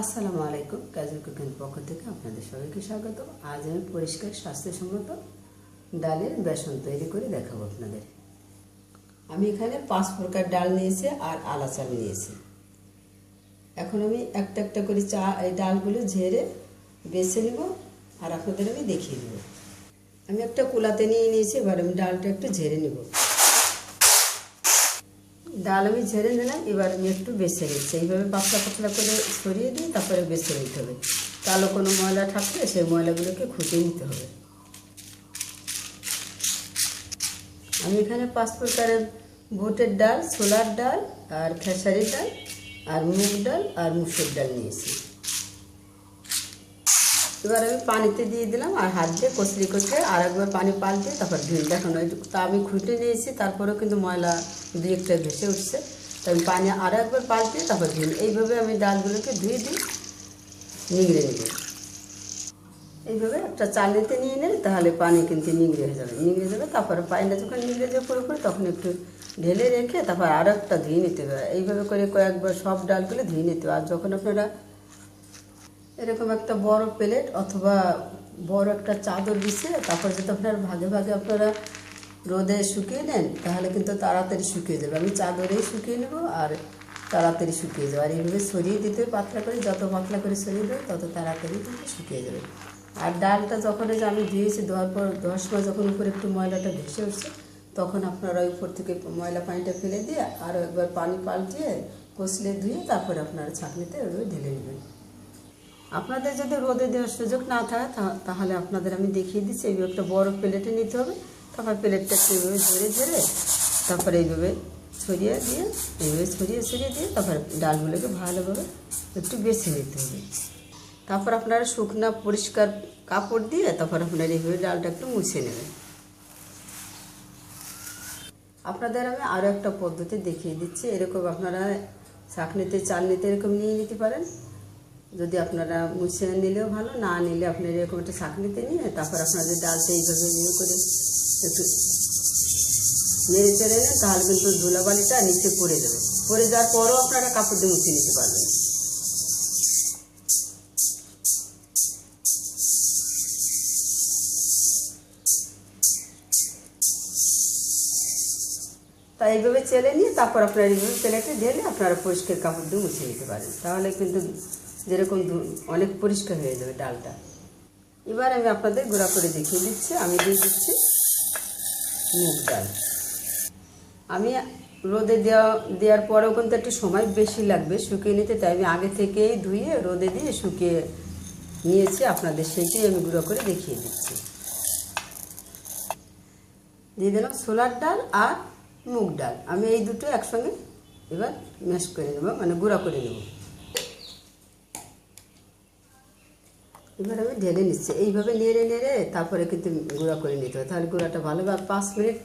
আসসালামু আলাইকুম, কাজল কুকিং পক্ষ থেকে আপনাদের সবাইকে স্বাগত। আজ আমি পরিষ্কার স্বাস্থ্যসম্মত ডালের বেসন তৈরি করে দেখাবো আপনাদের। আমি এখানে পাঁচ প্রকার ডাল নিয়েছি আর আলা চাল নিয়েছি। এখন আমি একটা একটা করে চা, এই ডালগুলো ঝেড়ে বেছে নেব আর আপনাদের আমি দেখিয়ে দেবো। আমি একটা কুলাতে নিয়ে নিয়েছি, এবার আমি ডালটা একটু ঝেড়ে নেব। ডাল আমি ঝেড়ে নিলাম, এবার আমি একটু বেছে নিচ্ছি। এইভাবে পাতলা পাতলা করে সরিয়ে দিয়ে তারপরে বেছে নিতে হবে। কালো কোনো ময়লা থাকলে সেই ময়লাগুলোকে খুঁজে নিতে হবে। আমি এখানে পাঁচ প্রকারের বুটের ডাল, ছোলার ডাল, আর খেসারির ডাল, আর মুগ ডাল, আর মুসুর ডাল নিয়েছি। এবার আমি পানিতে দিয়ে দিলাম আর হাত দিয়ে কচলি কচলে আর একবার পানি পাল্টে তারপর ধুয়ে দেখুন ওই তা আমি খুঁটে নিয়েছি, তারপরেও কিন্তু ময়লা দু একটা ভেসে উঠছে। তাই আমি পানি আর একবার পাল্টে তারপর ধুয়ে এইভাবে আমি ডালগুলোকে ধুয়ে দিই নিংড়ে নেব। এইভাবে একটা চালনিতে নিয়ে নিলে তাহলে পানি কিন্তু নিংড়ে হয়ে যাবে। নিংড়ে যাবে তারপরে পানিটা যখন নিংড়ে যাবে পুরোপুরি তখন একটু ঢেলে রেখে তারপর আরও একটা ধুয়ে নিতে হবে। এইভাবে করে কয়েকবার সব ডালগুলো ধুয়ে নিতে হবে। আর যখন আপনারা এরকম একটা বড় প্লেট অথবা বড় একটা চাদর বিছিয়ে তারপর যদি আপনার ভাগে ভাগে আপনারা রোদে শুকিয়ে নেন, তাহলে কিন্তু তাড়াতাড়ি শুকিয়ে যাবে। আমি চাদরেই শুকিয়ে নেব আর তাড়াতাড়ি শুকিয়ে যাবে। আর এইভাবে সরিয়ে দিতে, পাতলা করে যত পাতলা করে সরিয়ে দেবে তত তাড়াতাড়ি কিন্তু শুকিয়ে যাবে। আর ডালটা যখন যে আমি ধুয়েছি, ধোয়ার পর ধোয়ার সময় যখন উপরে একটু ময়লাটা ভেসে উঠছে, তখন আপনারা ওই উপর থেকে ময়লা পানিটা ফেলে দিয়ে আরও একবার পানি পাল্টিয়ে, কষলে ধুয়ে তারপরে আপনারা ছাঁকনিতে ওইভাবে ঢেলে নেবেন। আপনাদের যদি রোদে দেওয়ার সুযোগ না থাকে তাহলে আপনাদের আমি দেখিয়ে দিচ্ছি, এইভাবে একটা বড় প্লেটে নিতে হবে। তারপর প্লেটটা এইভাবে ধরে ধরে তারপরে এইভাবে ছড়িয়ে দিয়ে, এইভাবে ছড়িয়ে ছড়িয়ে দিয়ে, তারপর ডালগুলোকে ভালোভাবে একটু বেছে নিতে হবে। তারপর আপনারা শুকনা পরিষ্কার কাপড় দিয়ে, তারপর আপনারা এইভাবে ডালটা একটু মুছে নেবেন। আপনাদের আমি আরও একটা পদ্ধতি দেখিয়ে দিচ্ছি, এরকম আপনারা চাকনিতে, চালনিতে এরকম নিয়ে নিতে পারেন। যদি আপনারা মুছে নিলেও ভালো, না নিলে আপনারা এরকম একটা চাকনিতে নিয়ে তারপর আপনাদের ডালটা এইভাবে ইয়ে করে একটু নেড়ে চেড়ে নেন তাহলে কিন্তু ধুলাবালিটা নিচে পড়ে যাবে। পড়ে যাওয়ার পরও আপনারা কাপড় দিয়ে মুছে নিতে পারবেন। তাই এইভাবে চেলে নিয়ে তারপর আপনারা এইভাবে প্লেটে ঢেলে আপনারা পরিষ্কার কাপড় দিয়ে মুছে নিতে পারেন। তাহলে কিন্তু যেরকম অনেক পরিষ্কার হয়ে যাবে ডালটা। এবার আমি আপনাদের গুঁড়া করে দেখিয়ে দিচ্ছি। আমি দিয়ে দিচ্ছি মুগ ডাল। আমি রোদে দেওয়া, দেওয়ার পরেও কিন্তু একটু সময় বেশি লাগবে শুকিয়ে নিতে, তাই আমি আগে থেকেই ধুয়ে, রোদে দিয়ে শুকিয়ে নিয়েছি আপনাদের সেইটাই আমি গুঁড়ো করে দেখিয়ে দিচ্ছি। দিয়ে দিলাম ছোলার ডাল আর মুগ ডাল। আমি এই দুটো একসঙ্গে এবার ম্যাশ করে নেব মানে গুঁড়া করে নেব। এবার আমি ঢেলে নিচ্ছি। এইভাবে নেড়ে নেড়ে তারপরে কিন্তু গুঁড়া করে নিতে হবে। তাহলে গুঁড়াটা ভালোভাবে পাঁচ মিনিট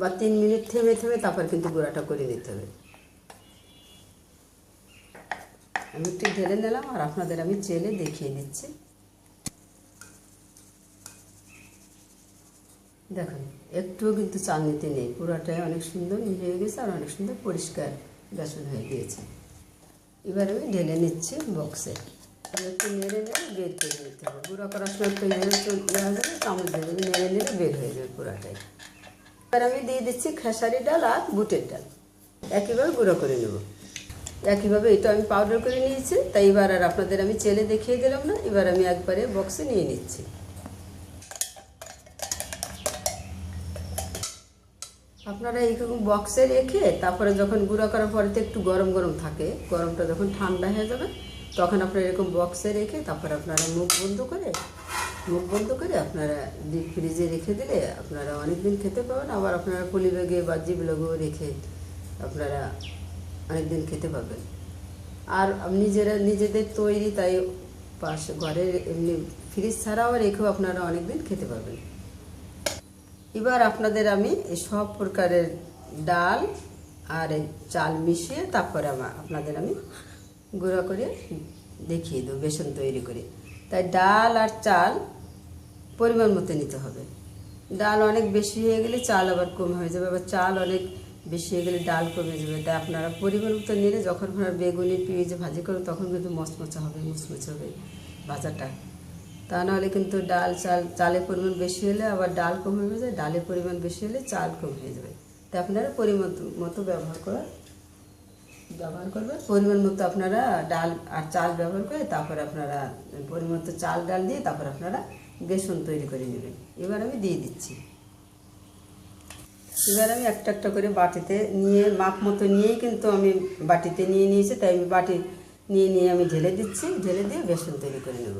বা তিন মিনিট থেমে থেমে তারপরে কিন্তু গুঁড়াটা করে নিতে হবে। আমি একটু ঢেলে নিলাম আর আপনাদের আমি চেলে দেখিয়ে দিচ্ছি দেখুন, একটুও কিন্তু চালনিতে নেই। পুরোটাই অনেক সুন্দর হয়ে গেছে আর অনেক সুন্দর পরিষ্কার বেসন হয়ে গিয়েছে। এবার আমি ঢেলে নিচ্ছি বক্সে। এবার একটু নেড়ে নেড়ে বের করে নিতে হবে গুঁড়ো করার সময় একটু নেড়ে ইয়ে হয়ে যাবে চামচ ধরে নেড়ে নেড়ে বের হয়ে যাবে পুরোটাই এবার আমি দিয়ে দিচ্ছি খেসারি ডাল আর বুটের ডাল একইভাবে গুঁড়ো করে নেব একইভাবে এটা আমি পাউডার করে নিয়েছি তাই এবার আর আপনাদের আমি চেলে দেখিয়ে দিলাম না এবার আমি একবারে বক্সে নিয়ে নিচ্ছি আপনারা এইরকম বক্সে রেখে তারপরে যখন গুঁড়া করার পরে তো একটু গরম গরম থাকে, গরমটা যখন ঠান্ডা হয়ে যাবে তখন আপনারা এরকম বক্সে রেখে তারপরে আপনারা মুখ বন্ধ করে, মুখ বন্ধ করে আপনারা ডিপ ফ্রিজে রেখে দিলে আপনারা অনেক দিন খেতে পাবেন, আবার আপনারা পলি ব্যাগে বা জিবলাগেও রেখে আপনারা অনেক দিন খেতে পাবেন। আর নিজেরা নিজেদের তৈরি তাই পাশে ঘরের এমনি ফ্রিজ ছাড়াও রেখেও আপনারা অনেক দিন খেতে পাবেন। এবার আপনাদের আমি সব প্রকারের ডাল আর চাল মিশিয়ে তারপরে আমার আপনাদের আমি গুঁড়ো করে দেখিয়ে দেবো, বেসন তৈরি করে। তাই ডাল আর চাল পরিমাণ মতো নিতে হবে। ডাল অনেক বেশি হয়ে গেলে চাল আবার কম হয়ে যাবে। আবার চাল অনেক বেশি হয়ে গেলে ডাল কমে যাবে। তাই আপনারা পরিমাণ মতো নিলে যখন আপনারা বেগুনি, পেঁয়াজে ভাজি করবেন, তখন কিন্তু মচমচা হবে, মুচমুচে হবে ভাজাটা তা নাহলে কিন্তু ডাল, চাল, চালের পরিমাণ বেশি হলে আবার ডাল কম হয়ে যায় ডালের পরিমাণ বেশি হলে চাল কম হয়ে যাবে। তাই আপনারা পরিমাণ মতো ব্যবহার করা ব্যবহার করবেন? পরিমাণ মতো আপনারা ডাল আর চাল ব্যবহার করে তারপর আপনারা পরিমাণ মতো চাল, ডাল দিয়ে তারপর আপনারা বেসন তৈরি করে নেবেন। এবার আমি দিয়ে দিচ্ছি। এবার আমি একটা একটা করে বাটিতে নিয়ে, মাপ মতো নিয়েই কিন্তু আমি বাটিতে নিয়ে নিয়েছি, তাই আমি বাটি নিয়ে নিয়ে আমি ঢেলে দিচ্ছি। ঢেলে দিয়ে বেসন তৈরি করে নেব।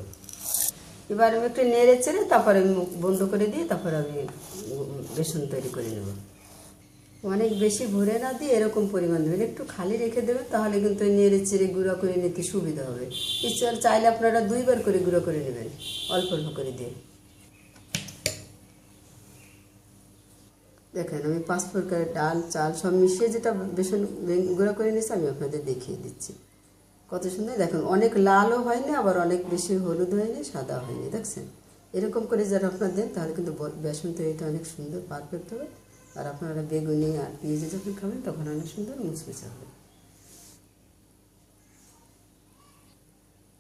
এবার আমি একটু নেড়ে চেড়ে তারপরে আমি বন্ধ করে দিয়ে তারপর আমি বেসন তৈরি করে নেব। অনেক বেশি ভরে না দিয়ে এরকম পরিমাণ দেবেন। একটু খালি রেখে দেবেন, তাহলে কিন্তু নেড়ে চেড়ে গুঁড়ো করে নিতে সুবিধা হবে। ইচ্ছা চাইলে আপনারা দুইবার করে গুঁড়ো করে নেবেন, অল্প অল্প করে দিয়ে। দেখেন, আমি পাঁচ প্রকারের ডাল, চাল সব মিশিয়ে যেটা বেসন গুঁড়ো করে নিয়েছি, আমি আপনাদের দেখিয়ে দিচ্ছি। কত সুন্দর, দেখুন, অনেক লালও হয়নি, আবার অনেক বেশি হলুদ হয়নি, সাদা হয়নি, দেখছেন? এরকম করে যারা আপনার দেন তাহলে কিন্তু বেসন তৈরিটা অনেক সুন্দর, পারফেক্ট হবে। আর আপনারা বেগুনি আর পেঁয়াজে যখন খাবেন, তখন অনেক সুন্দর মুচমুচে হবে।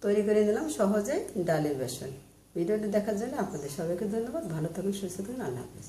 তৈরি করে নিলাম সহজে ডালের বেসন। ভিডিওটি দেখার জন্য আপনাদের সবাইকে ধন্যবাদ। ভালো থাকুন, সুস্থ থাকুন। আল্লাহ হাফিজ।